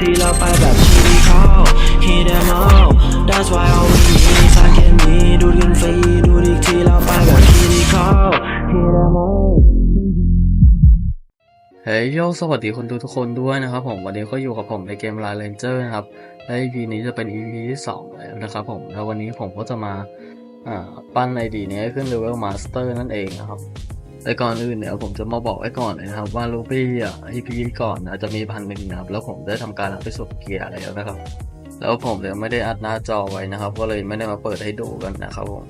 ที่เราไปแบบชีวิตเขา Hit them all That's why all we need is สารเคมีดูดกันฟรีดูดอีกทีเราไปแบบชีวิตเขา Hit them all เฮ้ยโยสวัสดีคนดูทุกคนด้วยนะครับผมวันนี้ก็อยู่กับผมในเกม Line Ranger นะครับและ EP นี้จะเป็น EP ที่สองแล้วนะครับผมแล้ววันนี้ผมก็จะมาปั้นไอดีนี้ขึ้น Level Master นั่นเองนะครับ แต่ก่อนอื่นเนี่ยผมจะมาบอกไว้ก่อนนะครับว่าลูปี้อะ EP ก่อนอาจจะมีพันหนึ่งนะครับแล้วผมได้ทำการรับไปสุดเกียร์แล้วนะครับ แล้วผมเนี่ยไม่ได้อัดหน้าจอไว้นะครับ ก็เลยไม่ได้มาเปิดให้ดูกันนะครับผม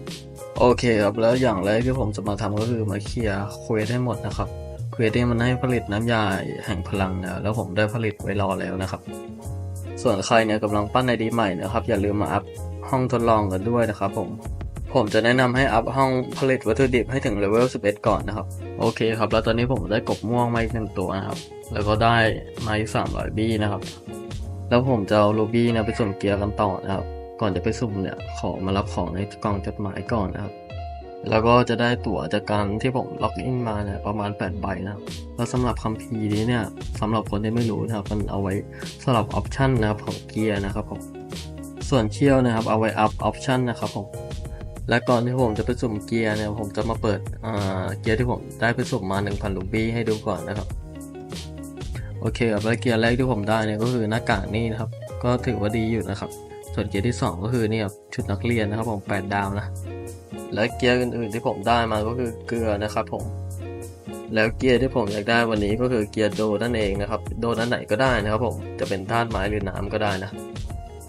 โอเคครับแล้วอย่างแรกที่ผมจะมาทำก็คือมาเคลียร์เควสให้หมดนะครับเควสที่มันให้ผลิตน้ำยาแห่งพลังนี่ยแล้วผมได้ผลิตไว้รอแล้วนะครับ ส่วนใครเนี่ยกำลังปั้นในดีใหม่นะครับ อย่าลืมมาอัพห้องทดลองกันด้วยนะครับผม ผมจะแนะนำให้อัพห้องผลิตวัตถุดิบให้ถึงเลเวล 11 ก่อนนะครับ โอเคครับ แล้วตอนนี้ผมได้กบม่วงมาอีกหนึ่งตัวนะครับ แล้วก็ได้มาอีก300บี้นะครับ แล้วผมจะเอารูบี้เนี่ยไปสุ่มเกียร์กันต่อนะครับ ก่อนจะไปสุ่มเนี่ยขอมารับของในกล่องจดหมายก่อนนะครับแล้วก็จะได้ตั๋วจากการที่ผมล็อกอินมาเนี่ยประมาณ 8 ใบนะแล้วสำหรับคัมภีร์นี้เนี่ยสำหรับคนที่ไม่รู้นะครับมันเอาไว้สำหรับออปชันนะครับของเกียร์นะครับผมส่วนเชี่ยวนะครับเอาไว้อัพออปชันนะครับผม และก่อนที่ผมจะไปสุ่มเกียร์เนี่ยผมจะมาเปิดเกียร์ที่ผมได้ไปสุ่มมา 1,000ลูบี้ให้ดูก่อนนะครับ โอเคครับแล้วเกียร์แรกที่ผมได้เนี่ยก็คือหน้ากากนี่นะครับ ก็ถือว่าดีอยู่นะครับ ส่วนเกียร์ที่สองก็คือเนี่ยชุดนักเรียนนะครับผม8ดาวนะ และเกียร์อื่นๆที่ผมได้มาก็คือเกลือนะครับผม แล้วเกียร์ที่ผมอยากได้วันนี้ก็คือเกียร์โดนั่นเองนะครับ โดนั่นไหนก็ได้นะครับผมจะเป็นธาตุไม้หรือน้ำก็ได้นะ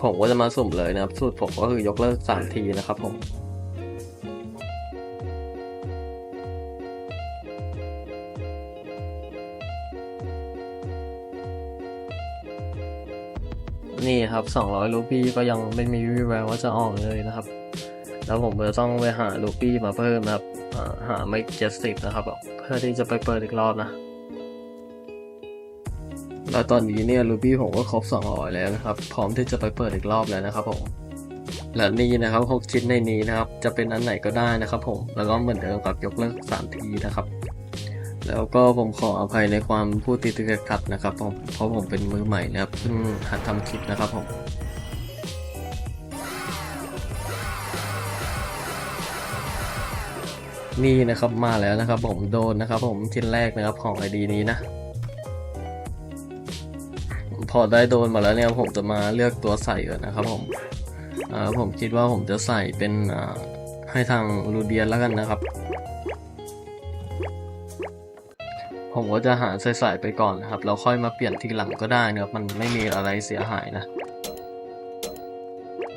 ผมก็จะมาสุ่มเลยนะครับ สูตรผมก็คือยกเลิกสามทีนะครับผม นี่ครับ200รูปี้ก็ยังไม่มีวี่แววว่าจะออกเลยนะครับ แล้วผมจะต้องไปหาลูปี้มาเพิ่มนะครับหาไม่เจ็ดสิบนะครับ เพื่อที่จะไปเปิดอีกรอบนะ แล้วตอนนี้เนี่ยลูปี้ผมก็ครบ200แล้วนะครับ พร้อมที่จะไปเปิดอีกรอบแล้วนะครับผมและนี่นะครับ6ชิ้นในนี้นะครับ จะเป็นอันไหนก็ได้นะครับผม แล้วก็เหมือนเดิมกับยกเลิก3ทีนะครับ แล้วก็ผมขออภัยในความพูดติดๆขัดๆนะครับผมเพราะผมเป็นมือใหม่นะครับเพิ่งหัดทำคลิปนะครับผมนี่นะครับมาแล้วนะครับผมโดนนะครับผมชิ้นแรกนะครับของไอดีนี้นะ พอได้โดนมาแล้วเนี่ยผมจะมาเลือกตัวใส่ก่อนนะครับผมผมคิดว่าผมจะใส่เป็นให้ทางรูเดียนแล้วกันนะครับ ผมก็จะหาใส่ๆไปก่อนนะครับแล้วค่อยมาเปลี่ยนทีหลังก็ได้นะครับ มันไม่มีอะไรเสียหายนะ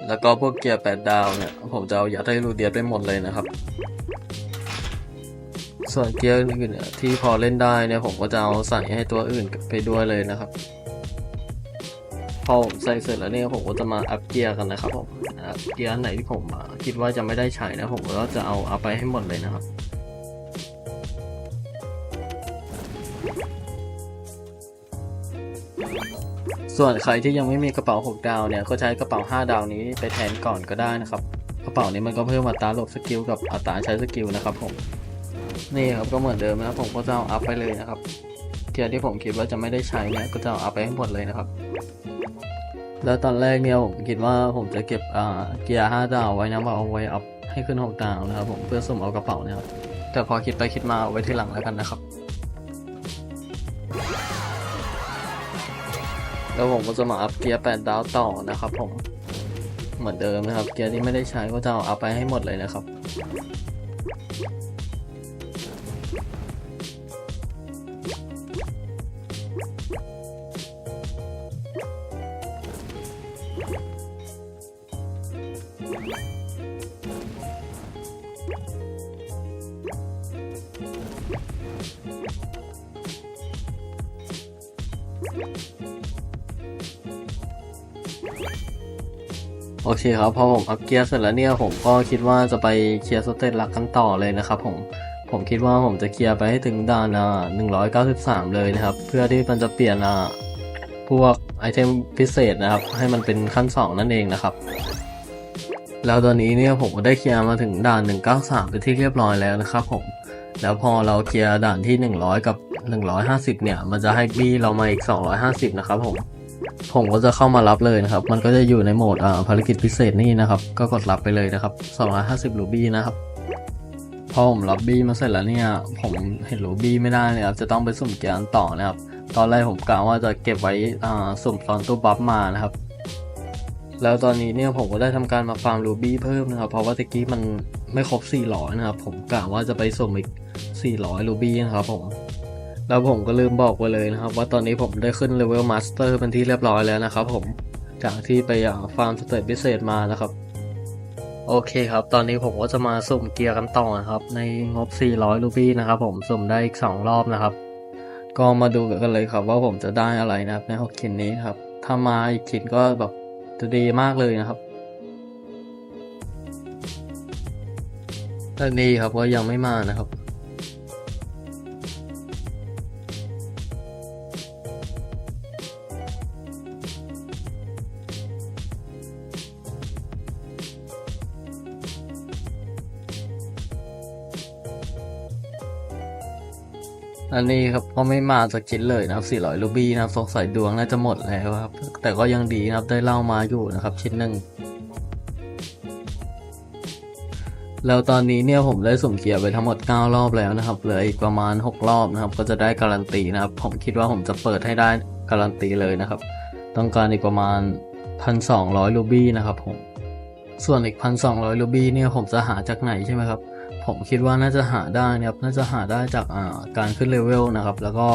แล้วก็พวกเกียร์แปดดาวเนี่ย ผมจะเอายัดให้รูเดียนไปหมดเลยนะครับ ส่วนเกียร์อื่นเนี่ยที่พอเล่นได้เนี่ยผมก็จะเอาใส่ให้ตัวอื่นไปด้วยเลยนะครับ พอผมใส่เสร็จแล้วเนี่ยผมก็จะมาอัพเกียร์กันนะครับผมอัพเกียร์ไหนที่ผมคิดว่าจะไม่ได้ใช้นะผมก็จะเอาเอาไปให้หมดเลยนะครับ ส่วนใครที่ยังไม่มีกระเป๋า 6 ดาวเนี่ย ก็ใช้กระเป๋า 5 ดาวนี้ไปแทนก่อนก็ได้นะครับ กระเป๋านี้มันก็เพิ่มอัตราหลบสกิลกับอัตราใช้สกิลนะครับผม นี่ครับก็เหมือนเดิมนะผมก็จะเอาอัพไปเลยนะครับ เทียร์ที่ผมคิดว่าจะไม่ได้ใช้เนี่ยก็จะเอาอัพไปให้หมดเลยนะครับ แล้วตอนแรกเนี่ยผมคิดว่าผมจะเก็บอ่าเกียร์ 5 ดาวไว้นะว่าเอาไว้อัพให้ขึ้น 6 ดาวนะครับผมเพื่อสุ่มเอากระเป๋าเนี่ยครับแต่พอคิดไปคิดมาเอาไว้ที่หลังแล้วกันนะครับ แล้วผมก็จะมาอัพเกียร์8ดาวต่อนะครับผมเหมือนเดิมนะครับ เกียร์ที่ไม่ได้ใช้ก็จะเอาอัพไปให้หมดเลยนะครับ โอเคครับพอผมอัพเกียร์เสร็จแล้วเนี่ยผมก็คิดว่าจะไปเคลียร์สเตตลักกันต่อเลยนะครับผมผมคิดว่าผมจะเคลียร์ไปให้ถึงด่านอ่า193 เลยนะครับ เพื่อที่มันจะเปลี่ยนอ่าพวกไอเทมพิเศษนะครับ ให้มันเป็นขั้น 2 นั่นเองนะครับ แล้วตอนนี้เนี่ยผมก็ได้เคลียร์มาถึงด่าน 193เป็นที่เรียบร้อยแล้วนะครับผมแล้วพอเราเคลียร์ด่านที่ 100 กับ 150 เนี่ย มันจะให้บี้เรามาอีก 250 นะครับผม ผมก็จะเข้ามารับเลยนะครับ มันก็จะอยู่ในโหมดอ่าภารกิจพิเศษนี่นะครับ ก็กดรับไปเลยนะครับ250รูบี้นะครับ พอผมรับบี้มาเสร็จแล้วเนี่ย ผมเห็นรูบี้ไม่ได้เลยครับ จะต้องไปสุ่มเกียร์อันต่อนะครับ ตอนแรกผมกะว่าจะเก็บไว้สุ่มตอนตู้บัฟมานะครับ แล้วตอนนี้เนี่ยผมก็ได้ทำการมาฟาร์มรูบี้เพิ่มนะครับ เพราะว่าตะกี้มันไม่ครบ400นะครับ ผมกะว่าจะไปสุ่มอีก400รูบี้นะครับผม แล้วผมก็ลืมบอกไปเลยนะครับ ว่าตอนนี้ผมได้ขึ้นเลเวลมาสเตอร์เป็นที่เรียบร้อยแล้วนะครับผมจากที่ไปอ่าฟาร์มสเตจพิเศษมานะครับ โอเคครับ ตอนนี้ผมก็จะมาสุ่มเกียร์กันต่อนะครับ ในงบ 400 รูบี้นะครับผมสุ่มได้อีก 2 รอบนะครับ ก็มาดูกันเลยครับว่าผมจะได้อะไรนะครับในหกชิ้นนี้ครับ ถ้ามาอีกชิ้นก็แบบจะดีมากเลยนะครับแต่นี่ครับก็ยังไม่มานะครับ อันนี้ครับก็ไม่มาสักชิ้นเลยนะครับ 400 รูบี้นะครับสงสัยดวงน่าจะหมดแล้วครับ แต่ก็ยังดีนะครับได้เล่ามาอยู่นะครับ ชิ้นหนึ่งแล้วตอนนี้เนี่ยผมได้สุ่มเกียร์ไปทั้งหมด 9 รอบแล้วนะครับเหลืออีกประมาณ 6 รอบนะครับ ก็จะได้การันตีนะครับ ผมคิดว่าผมจะเปิดให้ได้การันตีเลยนะครับ ต้องการอีกประมาณ 1,200 รูบี้นะครับผมส่วนอีก 1,200 รูบี้เนี่ยผมจะหาจากไหนใช่ไหมครับ ผมคิดว่าน่าจะหาได้นะครับน่าจะหาได้จากอ่าการขึ้นเลเวลนะครับ แล้วก็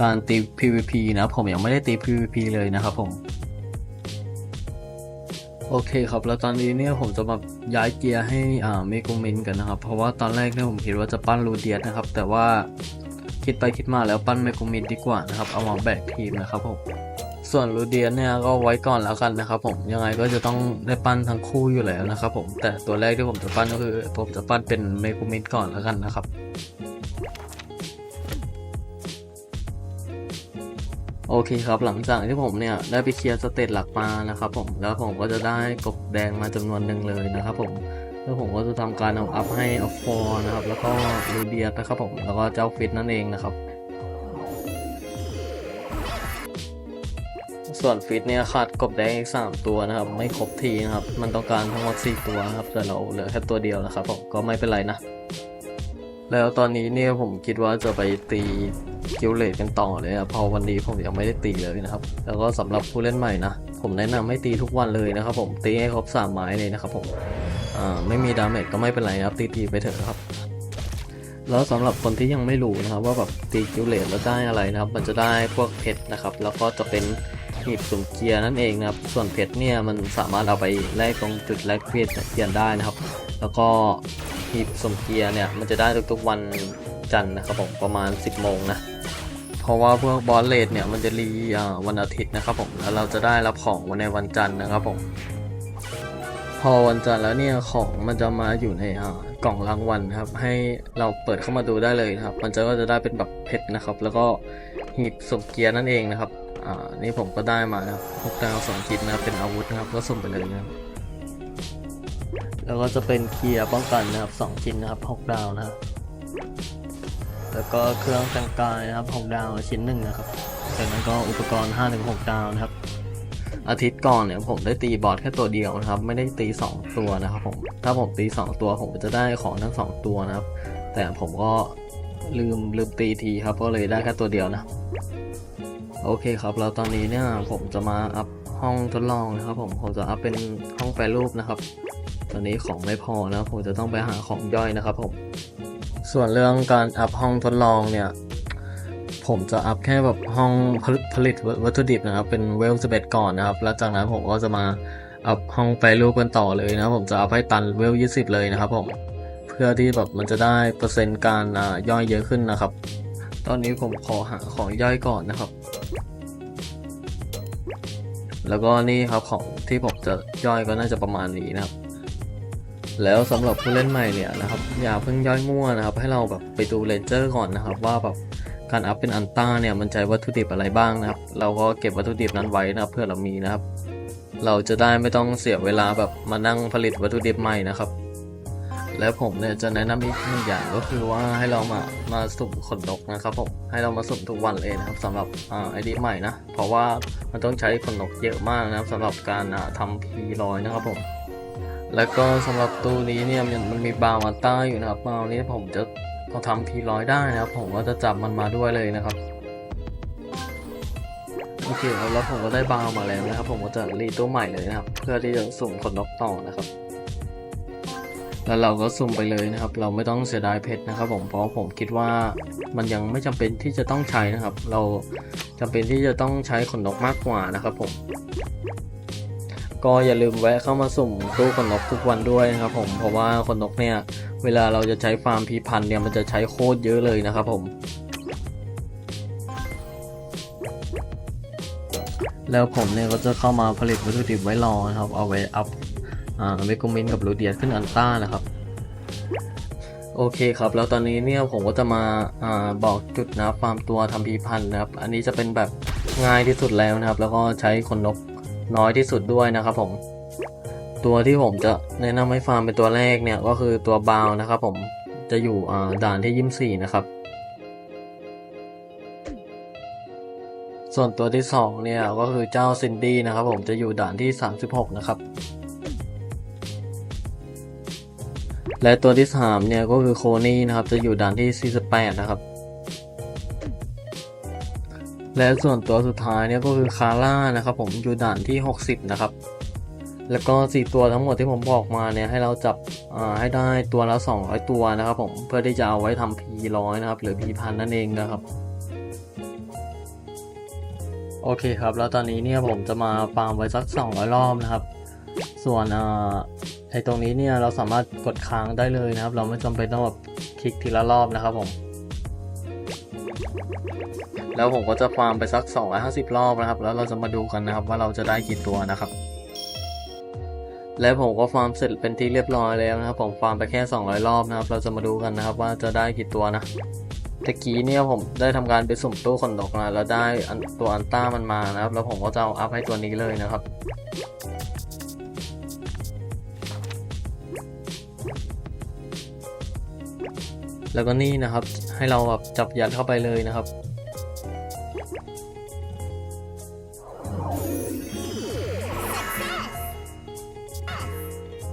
การตี PVP นะผมยังไม่ได้ตี PVP เลยนะครับผมโอเคครับแล้วตอนนี้เนี่ยผมจะมาย้ายเกียร์ให้อ่าเมกุมินกันนะครับ เพราะว่าตอนแรกเนี่ยผมคิดว่าจะปั้นรูเดียสนะครับ แต่ว่าคิดไปคิดมาแล้วปั้นเมกุมินดีกว่านะครับ เอามาแบกทีมนะครับผม ส่วนรูเดียสเนี่ยก็ไว้ก่อนแล้วกันนะครับผมยังไงก็จะต้องได้ปั้นทั้งคู่อยู่แล้วนะครับผมแต่ตัวแรกที่ผมจะปั้นก็คือ ผมจะปั้นเป็นเมกุมินก่อนแล้วกันนะครับโอเคครับหลังจากที่ผมเนี่ยได้ไปเคลียร์สเตตหลักมานะครับผมแล้วผมก็จะได้กบแดงมาจำนวนหนึ่งเลยนะครับผมแล้วผมก็จะทำการเอาอัพให้อัพฟอร์นะครับแล้วก็รูเดียนะครับผมแล้วก็เจ้าฟิตนั่นเองนะครับ ส่วนฟิตเนี่ยขาดกบแดงอีกสามตัวนะครับ ไม่ครบทีนะครับ มันต้องการทั้งหมดสี่ตัวนะครับ แต่เราเหลือแค่ตัวเดียวนะครับผมก็ไม่เป็นไรนะ แล้วตอนนี้เนี่ยผมคิดว่าจะไปตีกิลเลตกันต่อเลยครับเพอวันนี้ผมยังไม่ได้ตีเลยนะครับ แล้วก็สำหรับผู้เล่นใหม่นะ ผมแนะนำให้ตีทุกวันเลยนะครับ ผมตีให้ครบสามไม้เลยนะครับผมอ่าไม่มีดาเมจก็ไม่เป็นไรครับ ตีตีๆไปเถอะครับแล้วสำหรับคนที่ยังไม่รู้นะครับว่าแบบตีกิลเลตแล้วได้อะไรนะครับ มันจะได้พวกเพชรนะครับ แล้วก็จะเป็น หีบสุ่มเกียร์นั่นเองนะครับ ส่วนเพชรเนี่ยมันสามารถเอาไปแลกตรงจุดแลกเกียร์เกียร์ได้นะครับ แล้วก็หีบสุ่มเกียร์เนี่ยมันจะได้ทุกๆวันจันทร์นะครับผมประมาณ 10โมงนะเพราะว่าพวกบอสเลดเนี่ยมันจะรีวันอาทิตย์นะครับผมแล้วเราจะได้รับของวันในวันจันทร์นะครับผมพอวันจันทร์แล้วเนี่ยของมันจะมาอยู่ในกล่องรางวัลครับ ให้เราเปิดเข้ามาดูได้เลยครับ มันจะก็จะได้เป็นแบบเพชรนะครับ แล้วก็หีบสุ่มเกียร์นั่นเองนะครับ อ่า นี่ผมก็ได้มานะครับพกดาวสองชิ้นนะเป็นอาวุธนะครับ ก็สุ่มไปเลยนะครับ แล้วก็จะเป็นเกียร์ป้องกันนะครับสองชิ้นนะครับหกดาวนะครับ แล้วก็เครื่องแต่งกายนะครับหกดาวชิ้นหนึ่งนะครับ จากนั้นก็อุปกรณ์5้าถึงหกดาวนะครับ อาทิตย์ก่อนเนี่ยผมได้ตีบอสแค่ตัวเดียวนะครับ ไม่ได้ตี2ตัวนะครับผม ถ้าผมตี2ตัวผมจะได้ของทั้ง2ตัวนะครับ แต่ผมก็ลืมลืมตีทีครับก็เลยได้แค่ตัวเดียวนะ โอเคครับแล้วตอนนี้เนี่ยผมจะมาอัพห้องทดลองนะครับ ผมผมจะอัพเป็นห้องแปรรูปนะครับ ตอนนี้ของไม่พอนะผมจะต้องไปหาของย่อยนะครับ ผม ส่วนเรื่องการอัพห้องทดลองเนี่ย ผมจะอัพแค่แบบห้องผลิตผลิตวัตถุดิบนะครับ เป็นเวลสเบก่อนนะครับ แล้วจากนั้นผมก็จะมาอัพห้องไปรูปกันต่อเลยนะผมจะอัพให้ตันเวล20เลยนะครับ ผม เพื่อที่แบบมันจะได้เปอร์เซ็นต์การย่อยเยอะขึ้นนะครับ ตอนนี้ผมขอหาของย่อยก่อนนะครับ แล้วก็นี่ครับของที่ผมจะย่อยก็น่าจะประมาณนี้นะครับ แล้วสำหรับผู้เล่นใหม่เนี่ยนะครับ อย่าเพิ่งย่อยมั่วนะครับ ให้เราแบบไปดูเลนเจอร์ก่อนนะครับ ว่าแบบการอัพเป็นอันต้าเนี่ยมันใช้วัตถุดิบอะไรบ้างนะครับ เราก็เก็บวัตถุดิบนั้นไว้นะครับ เพื่อเรามีนะครับ เราจะได้ไม่ต้องเสียเวลาแบบมานั่งผลิตวัตถุดิบใหม่นะครับ และผมเนี่ยจะแนะนำอีกหนึ่งอย่างก็คือว่าให้เรามามาสุ่มขนนกนะครับผมให้เรามาสุ่มทุกวันเลยนะครับสำหรับไอเดียใหม่นะเพราะว่ามันต้องใช้ขนนกเยอะมากนะครับสำหรับการอ่าทำพีลอยนะครับผมแล้วก็สำหรับตู้นี้เนี่ยมันมีบาวอัลต้าอยู่นะครับบาวนี้ผมจะพอทำพีลอยได้นะครับผมก็จะจับมันมาด้วยเลยนะครับโอเคแล้วผมก็ได้บาวมาแล้วนะครับ ผมก็จะรีตู้ใหม่เลยนะครับ เพื่อที่จะสุ่มขนนกต่อนะครับ แล้วเราก็สุ่มไปเลยนะครับ เราไม่ต้องเสียดายเพชรนะครับ ผมเพราะผมคิดว่ามันยังไม่จำเป็นที่จะต้องใช้นะครับ เราจำเป็นที่จะต้องใช้ขนนกมากกว่านะครับผม ก็อย่าลืมแวะเข้ามาสุ่มตู้ขนนกทุกวันด้วยนะครับผมเพราะว่าขนนกเนี่ยเวลาเราจะใช้ฟาร์มพีพันเนี่ยมันจะใช้โคตรเยอะเลยนะครับผมแล้วผมเนี่ยก็จะเข้ามาผลิตวัตถุดิบไว้รอนะครับ เอาไว้อัพ อ่าเมกุมินกับลูเดียสขึ้นอันต้านะครับโอเคครับ แล้วตอนนี้เนี่ยผมก็จะมาอ่าบอกจุดนะฟาร์มตัวทำพีพันธ์นะครับ อันนี้จะเป็นแบบง่ายที่สุดแล้วนะครับ แล้วก็ใช้ขนนกน้อยที่สุดด้วยนะครับผม ตัวที่ผมจะแนะนำให้ฟาร์มเป็นตัวแรกเนี่ยก็คือตัวบาวนะครับ ผมจะอยู่อ่าด่านที่ยี่สี่นะครับ ส่วนตัวที่สองเนี่ยก็คือเจ้าซินดี้นะครับ ผมจะอยู่ด่านที่ 36 นะครับ และตัวที่สามเนี่ยก็คือโคนี่นะครับ จะอยู่ด่านที่ 48 นะครับ และส่วนตัวสุดท้ายเนี่ยก็คือคาร่านะครับ ผมอยู่ด่านที่ 60 นะครับ แล้วก็สี่ตัวทั้งหมดที่ผมบอกมาเนี่ยให้เราจับอ่าให้ได้ตัวละ 200 ตัวนะครับ ผมเพื่อที่จะเอาไว้ทำพีร้อยนะครับ หรือพีพันนั่นเองนะครับโอเคครับ แล้วตอนนี้เนี่ยผมจะมาฟาร์มไว้สัก 200 รอบนะครับ ส่วนอ่า ไอตรงนี้เนี่ยเราสามารถกดค้างได้เลยนะครับ เราไม่จำเป็นต้องแบบคลิกทีละรอบนะครับผมแล้วผมก็จะฟาร์มไปสัก 250 รอบนะครับ แล้วเราจะมาดูกันนะครับว่าเราจะได้กี่ตัวนะครับ และผมก็ฟาร์มเสร็จเป็นที่เรียบร้อยแล้วนะครับ ผมฟาร์มไปแค่ 200 รอบนะครับ เราจะมาดูกันนะครับว่าจะได้กี่ตัวนะตะกี้เนี่ยผมได้ทำการไปสุ่มตู้ขนนกมาแล้วได้ตัวอันต้ามันมานะครับ แล้วผมก็จะเอาอัพให้ตัวนี้เลยนะครับ แล้วก็นี่นะครับ ให้เราแบบจับยัดเข้าไปเลยนะครับ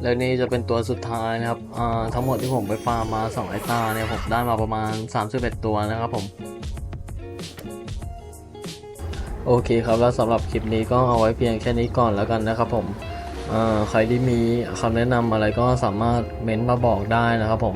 แล้วนี่จะเป็นตัวสุดท้ายนะครับทั้งหมดที่ผมไปฟาร์มมา2ไอตาเนี่ยผมได้มาประมาณ31ตัวนะครับผมโอเคครับแล้วสำหรับคลิปนี้ก็เอาไว้เพียงแค่นี้ก่อนแล้วกันนะครับผมใครที่มีคำแนะนำอะไรก็สามารถเม้นต์มาบอกได้นะครับผม